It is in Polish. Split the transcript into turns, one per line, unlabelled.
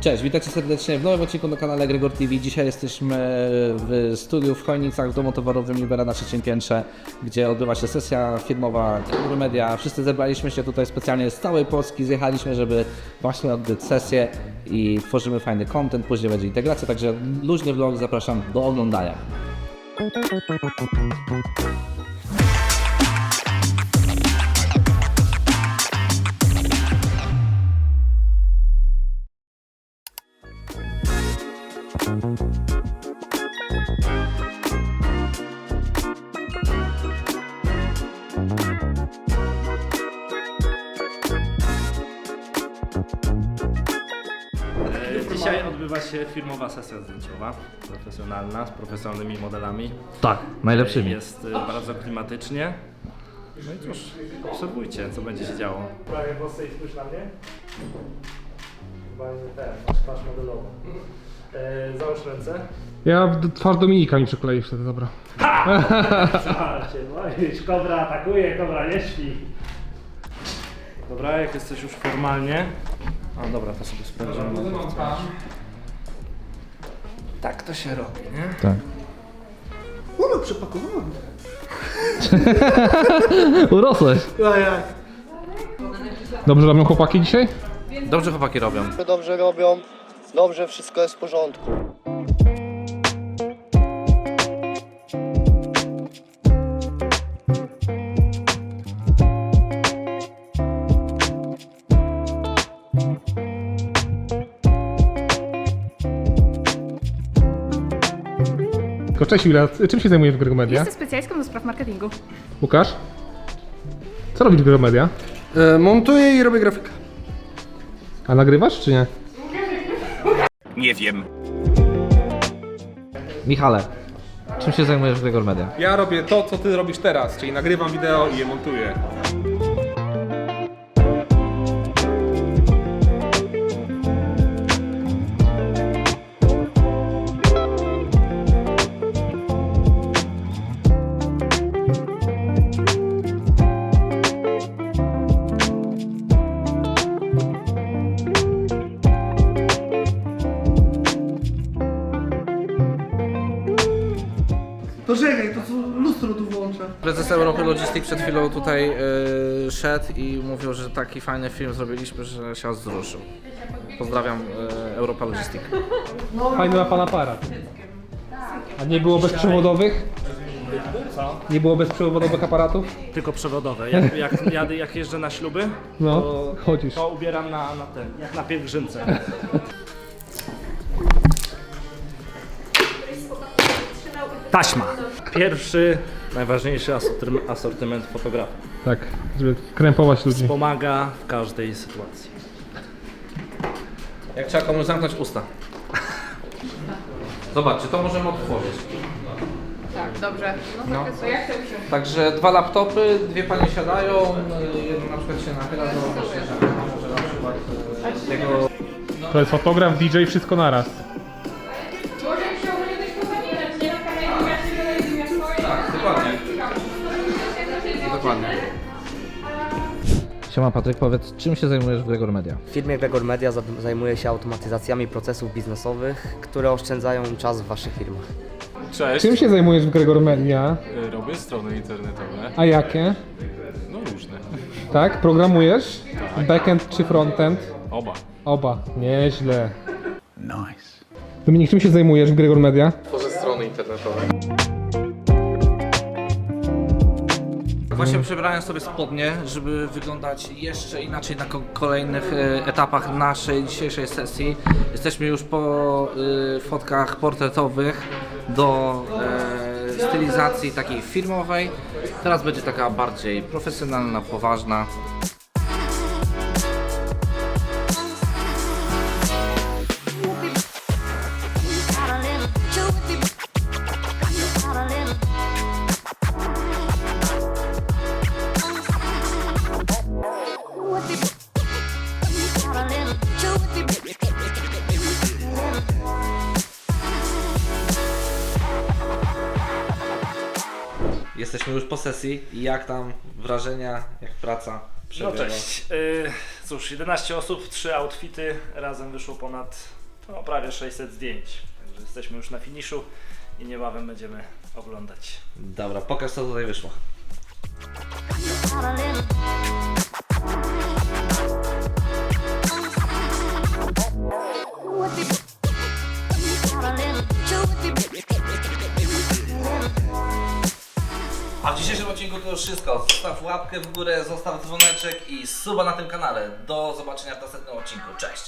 Cześć, witajcie serdecznie w nowym odcinku na kanale Gregor TV. Dzisiaj jesteśmy w studiu w Chojnicach w domu towarowym Libera na trzecim piętrze, gdzie odbywa się sesja filmowa Media. Wszyscy zebraliśmy się tutaj specjalnie z całej Polski, zjechaliśmy, żeby właśnie odbyć sesję i tworzymy fajny content, później będzie integracja, także luźny vlog zapraszam do oglądania.
Odbywa się filmowa sesja zdjęciowa, profesjonalna, z profesjonalnymi modelami.
Tak, najlepszymi.
Jest e, bardzo klimatycznie. No i cóż, obserwujcie, co będzie się działo. Prawie włosy i spójrz na mnie. Chyba nie ten, masz twarz modelową. E, załóż ręce.
Ja w twarz Dominika mi przykleisz wtedy, dobra.
Zobaczcie, no i kobra atakuje, kobra nie śpi. Dobra, jak jesteś już formalnie. A dobra, to sobie sprawdzimy. Tak to się robi, nie?
Tak.
Ono przepakowane.
Urosłeś.
A jak?
Dobrze robią chłopaki dzisiaj?
Dobrze chłopaki robią.
Dobrze robią, dobrze wszystko jest w porządku.
Tylko cześć Julia, czym się zajmujesz w Grego Media?
Jestem specjalistką do spraw marketingu.
Łukasz? Co robisz w Grego Media?
E, montuję i robię grafikę.
A nagrywasz czy nie?
Michale, czym się zajmujesz w Gregor Media?
Ja robię to, co ty robisz teraz, czyli nagrywam wideo i je montuję.
Logistic przed chwilą tutaj y, szedł i mówił, że taki fajny film zrobiliśmy, że się wzruszył. Pozdrawiam y, Europa Logistic.
Fajny ma pan aparat. A nie było bezprzewodowych?
Co?
Nie było bezprzewodowych aparatów?
Tylko przewodowe. Jak, jak, jadę, jak jeżdżę na śluby,
No,
to,
chodzisz.
to ubieram na, na ten, jak na pielgrzymce. Taśma. Pierwszy, najważniejszy asortyment, asortyment fotografii.
Tak, żeby krępować ludzi.
Pomaga w każdej sytuacji.
Jak trzeba komuś zamknąć usta. Zobaczcie, to możemy otworzyć.
Tak, dobrze.
No.
to jak to usiąść?
Także dwa laptopy, dwie panie siadają, jedna na przykład się nachyla do. Może na przykład tego...
To jest fotograf, DJ, wszystko naraz.
Siema Patryk, powiedz, czym się zajmujesz w Gregor Media?
W firmie Gregor Media za- zajmuje się automatyzacjami procesów biznesowych, które oszczędzają czas w Waszych firmach.
Cześć,
Czym się zajmujesz w Gregor Media?
Y, robię strony internetowe,
A jakie?
no różne,
Tak? Programujesz? Backend czy frontend?
oba.
Oba. Nieźle. Nice. Dominik, czym się zajmujesz w Gregor Media?
Tworzę strony internetowe.
Właśnie przebrałem sobie spodnie, żeby wyglądać jeszcze inaczej na ko- kolejnych e, etapach naszej dzisiejszej sesji. Jesteśmy już po y, fotkach portretowych do e, stylizacji takiej filmowej. Teraz będzie taka bardziej profesjonalna, poważna. Jesteśmy już po sesji. Jak tam wrażenia, jak praca?
No cześć. Y, cóż, 11 osób, 3 outfity, razem wyszło ponad no, prawie 600 zdjęć. Także jesteśmy już na finiszu i niebawem będziemy oglądać.
Dobra, pokaż co tutaj wyszło. To już wszystko. Zostaw łapkę w górę, zostaw dzwoneczek i suba na tym kanale. Do zobaczenia w następnym odcinku. Cześć!